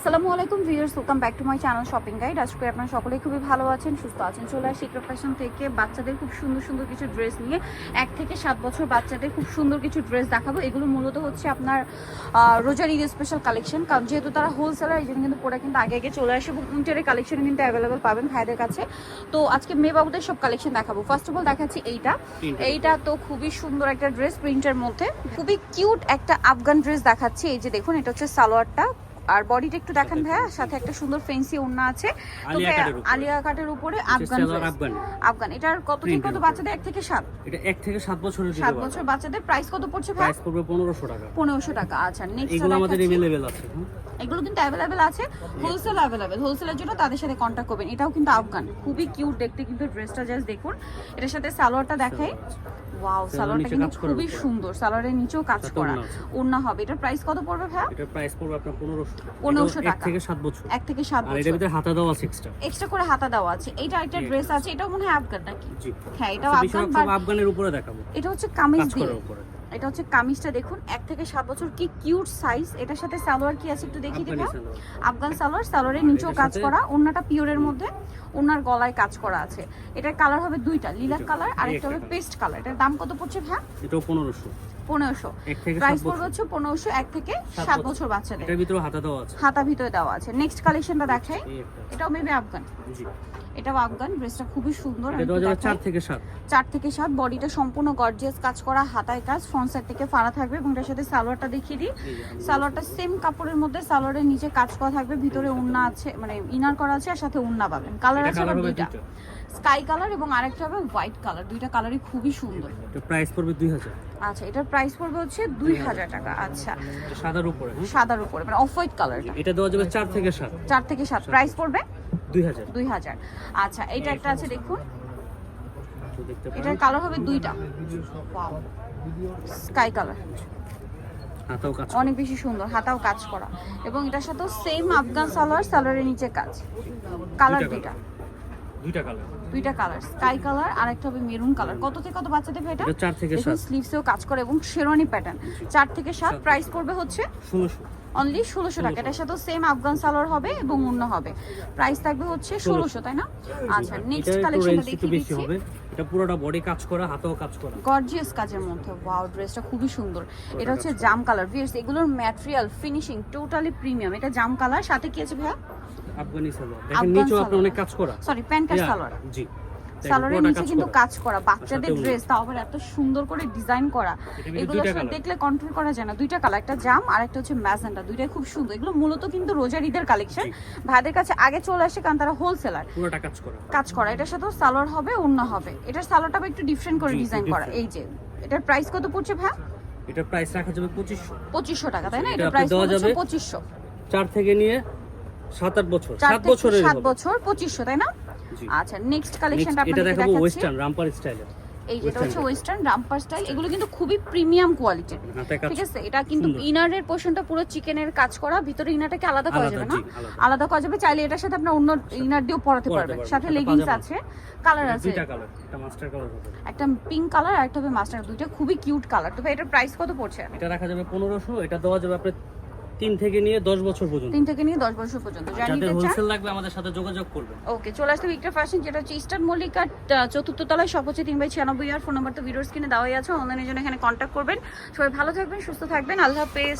আসসালামু আলাইকুম viewers welcome back to my channel shopping guide আজকে আপনারা সকলেই খুবই ভালো আছেন সুস্থ আছেন। চলে আসি ইকরা ফ্যাশন থেকে বাচ্চাদের খুব সুন্দর সুন্দর কিছু ড্রেস নিয়ে। এক থেকে সাত বছর বাচ্চাদের খুব সুন্দর কিছু ড্রেস দেখাবো। এগুলো মূলত হচ্ছে আপনার রোজার ঈদ স্পেশাল কালেকশন কারণ যেহেতু তারা হোলসেলার এই জন্য কিন্তু প্রোডাক্ট কিন্তু আগে আগে চলে আসে। এবং উইন্টারের কালেকশন কিন্তু অ্যাভেলেবেল পাবেন ভাইদের কাছে। তো আজকে মেয়ে বাবুদের সব কালেকশন দেখাবো। ফার্স্ট অফ অল দেখাচ্ছি এইটা। এইটা তো খুবই সুন্দর একটা ড্রেস প্রিন্টের মধ্যে। খুবই কিউট একটা আফগান ড্রেস দেখাচ্ছি। এই যে দেখুন এটা হচ্ছে সালোয়ারটা। আর বডিটা একটু দেখান ভাইয়া সাথে একটা সুন্দর ফেন্সি ওড়না আছে। তো আলিয়া কাটের উপরে। আফগান আফগান। এটার কত থেকে কত? বাচ্চাদের এক থেকে সাত? এটা এক থেকে সাত বছরের সাত বছর বাচ্চাদের। প্রাইস কত পড়ছে ভাই প্রাইস পড়বে পনেরোশো টাকা। পনেরোশো টাকা আচ্ছা নেক্সট এগুলো আমাদের এভেলেবেল আছে হ্যাঁ? এগুলো কিন্তু অ্যাভেলেবেল আছে হোলসেল অ্যাভেলেবেল হোলসেলের জন্য তাদের সাথে কন্ট্যাক্ট করবেন। এটাও কিন্তু আফগান। খুবই কিউট দেখতে কিন্তু ড্রেসটা জাস্ট দেখুন। এটার সাথে সালোয়ারটা দেখাই। ওয়াও সালোয়ারটা কিন্তু খুবই সুন্দর। সালোয়ারের নিচেও কাজ করা। ওন্না। হবে। এটার প্রাইস কত পড়বে ভাই এটা প্রাইস পড়বে আপনার 1500 এক টাকা। থেকে 7 বছর। এক থেকে সাত আর এটার ভিতরে হাতা দেওয়া আছে এক্সট্রা এক্সট্রা করে হাতা দেওয়া আছে। এটা একটা। ড্রেস আছে। এটাও মনে হয় আফগান নাকি? হ্যাঁ এটাও আচ্ছা, আফগান সব আফগানের উপরে দেখাবো। এটা হচ্ছে কামিজ দিয়ে। এটা হচ্ছে কামিজটা দেখুন এক থেকে সাত বছর। কি কিউট সাইজ এটার সাথে সালোয়ার কি আছে একটু দেখিয়ে দিবা। আফগান সালোয়ার। সালোয়ারের নিচেও কাজ করা অন্যটা পিওরের মধ্যে ওনার গলায় কাজ করা আছে। এটার কালার হবে দুইটা লিলাক কালার আর একটা একটা হবে পেস্ট কালার এটার দাম কত পড়ছে ভাই এটাও পনেরোশো। পনেরোশো। প্রাইস পড়বে হচ্ছে পনেরোশো এক থেকে সাত বছর। বাচ্চাদের। হাতা ভিতরে দেওয়া আছে। নেক্সট কালেকশনটা দেখাই। এটাও মেবি আফগান এটাও আফগান ড্রেসটা খুবই সুন্দর। চার থেকে সাত। চার থেকে সাত। বডিটা সম্পূর্ণ গর্জিয়াস কাজ করা হাতায় কাজ। ফ্রন্ট সাইড থেকে ফাড়া থাকবে এবং এটার সাথে সালোয়ারটা দেখিয়ে দিই। সালোয়ারটা সেম কাপড়ের মধ্যে সালোয়ারের নিচে কাজ করা থাকবে। ভিতরে উন্না আছে মানে ইনার করা আছে আর সাথে উন্না পাবেন। কালার আছে দুইটা। স্কাই কালার এবং আরেকটা হবে হোয়াইট কালার। দুইটা কালারই খুবই সুন্দর। এটা প্রাইস পড়বে দুই হাজার। আচ্ছা এটার প্রাইস পড়বে হচ্ছে দুই হাজার টাকা। আচ্ছা। সাদার উপরে হ্যাঁ? সাদার উপরে মানে অফ হোয়াইট কালারটা। এটা দেওয়া যাবে চার থেকে সাত। চার থেকে সাত। প্রাইস পড়বে? দুই হাজার। দুই হাজার। আচ্ছা এটা একটা আছে দেখুন। এটার কালার হবে দুইটা। স্কাই কালার হাতাও কাজ অনেক বেশি সুন্দর হাতাও কাজ করা। এবং এটার সাথেও সেম আফগান সালোয়ার সালোয়ারের নিচে কাজ। কালার দুইটা। দুইটা কালার দুইটা কালার স্কাই কালার আর একটা হবে মেরুন কালার কত থেকে কত বাচ্চাদের ভাই এটা? এটা চার থেকে দেখুন সাত। স্লিভসেও কাজ করে এবং শেরওয়ানি প্যাটার্ন চার থেকে সাত প্রাইস পড়বে হচ্ছে ষোলোশো। অনলি ষোলোশো টাকা। এটার সাথেও সেম আফগান সালোয়ার হবে এবং অন্য হবে। প্রাইস থাকবে হচ্ছে ষোলোশো। তাই না? আচ্ছা নেক্সট কালেকশনটা দেখিয়ে দিচ্ছি। এটা পুরোটা বডি কাজ করা হাতেও কাজ করা। গর্জিয়াস কাজের মধ্যে। ওয়াও ড্রেসটা খুবই সুন্দর। এটা হচ্ছে জাম কালার ভিউয়ার্স এগুলোর ম্যাটেরিয়াল ফিনিশিং টোটালি প্রিমিয়াম এটা জাম কালার সাথে কি আছে ভাইয়া? আফগানি সালোয়ার দেখেন নিচেও সালোয়ার। অনেক কাজ করা। Sorry pant cut salwar. জি। সালোয়ারের নিচে কিন্তু কাজ করা বাচ্চাদের ড্রেস তাও আবার এত সুন্দর করে ডিজাইন করা। এগুলো আসলে দেখলে কন্ট্রোল করা যায় না। দুইটা কালার একটা জাম আর একটা হচ্ছে ম্যাজেন্টা। দুইটাই খুব সুন্দর। এগুলো মূলত কিন্তু রোজার ঈদের কালেকশন। ভাইদের কাছে আগে চলে আসে কারণ তারা হোলসেলার পুরোটা কাজ করা। কাজ করা। এটার সাথে সালোয়ার হবে অন্য হবে। এটার সালোয়ারটা একটু ডিফারেন্ট করে ডিজাইন করা। এই যে এটার প্রাইস কত পড়ছে ভাই এটার প্রাইস রাখা যাবে পঁচিশশো। পঁচিশশো টাকা তাই না? এটা এটার প্রাইস পঁচিশশো। চার থেকে নিয়ে সাত আট বছর সাত বছরের সাত বছর পঁচিশশো তাই না? আচ্ছা নেক্সট কালেকশনটা আপনাদের দেখাবো ওয়েস্টার্ন রামপার স্টাইলের এই যেটা হচ্ছে ওয়েস্টার্ন রামপার স্টাইল এগুলো কিন্তু খুবই প্রিমিয়াম কোয়ালিটির ঠিক আছে? এটা কিন্তু ইনারের পোর্শনটা পুরো চিকেনের কাজ করা ভিতরে ইনারটাকে আলাদা করা যাবে না? আলাদা। করা যাবে চাইলে এটার সাথে আপনার অন্য ইনার দিয়েও পরাতে পারবেন। সাথে লেগিংস আছে কালার আছে। একটা পিঙ্ক কালার আর একটা হবে মাস্টার দুইটা খুবই কিউট কালার তো ভাই এটার প্রাইস কত পড়ছে? এটা রাখা যাবে পনেরোশো এটা দেওয়া যাবে আপনার তিন থেকে নিয়ে দশ বছর পর্যন্ত। তিন থেকে নিয়ে দশ বছর পর্যন্ত। যাদের হোলসেল লাগবে আমাদের সাথে যোগাযোগ করবে ওকে চলে আসতে ভিক্টর ফ্যাশন যেটা হচ্ছে ইস্টার্ন মল্লিকার চতুর্থ তলায় সব হচ্ছে তিন বাই ছিয়ানব্বই আর ফোন নাম্বার তো ভিডিওর স্ক্রিনে দেওয়াই আছে। অনলাইনের জন্য এখানে কন্ট্যাক্ট করবেন। সবাই ভালো থাকবেন সুস্থ থাকবেন। আল্লাহ হাফেজ।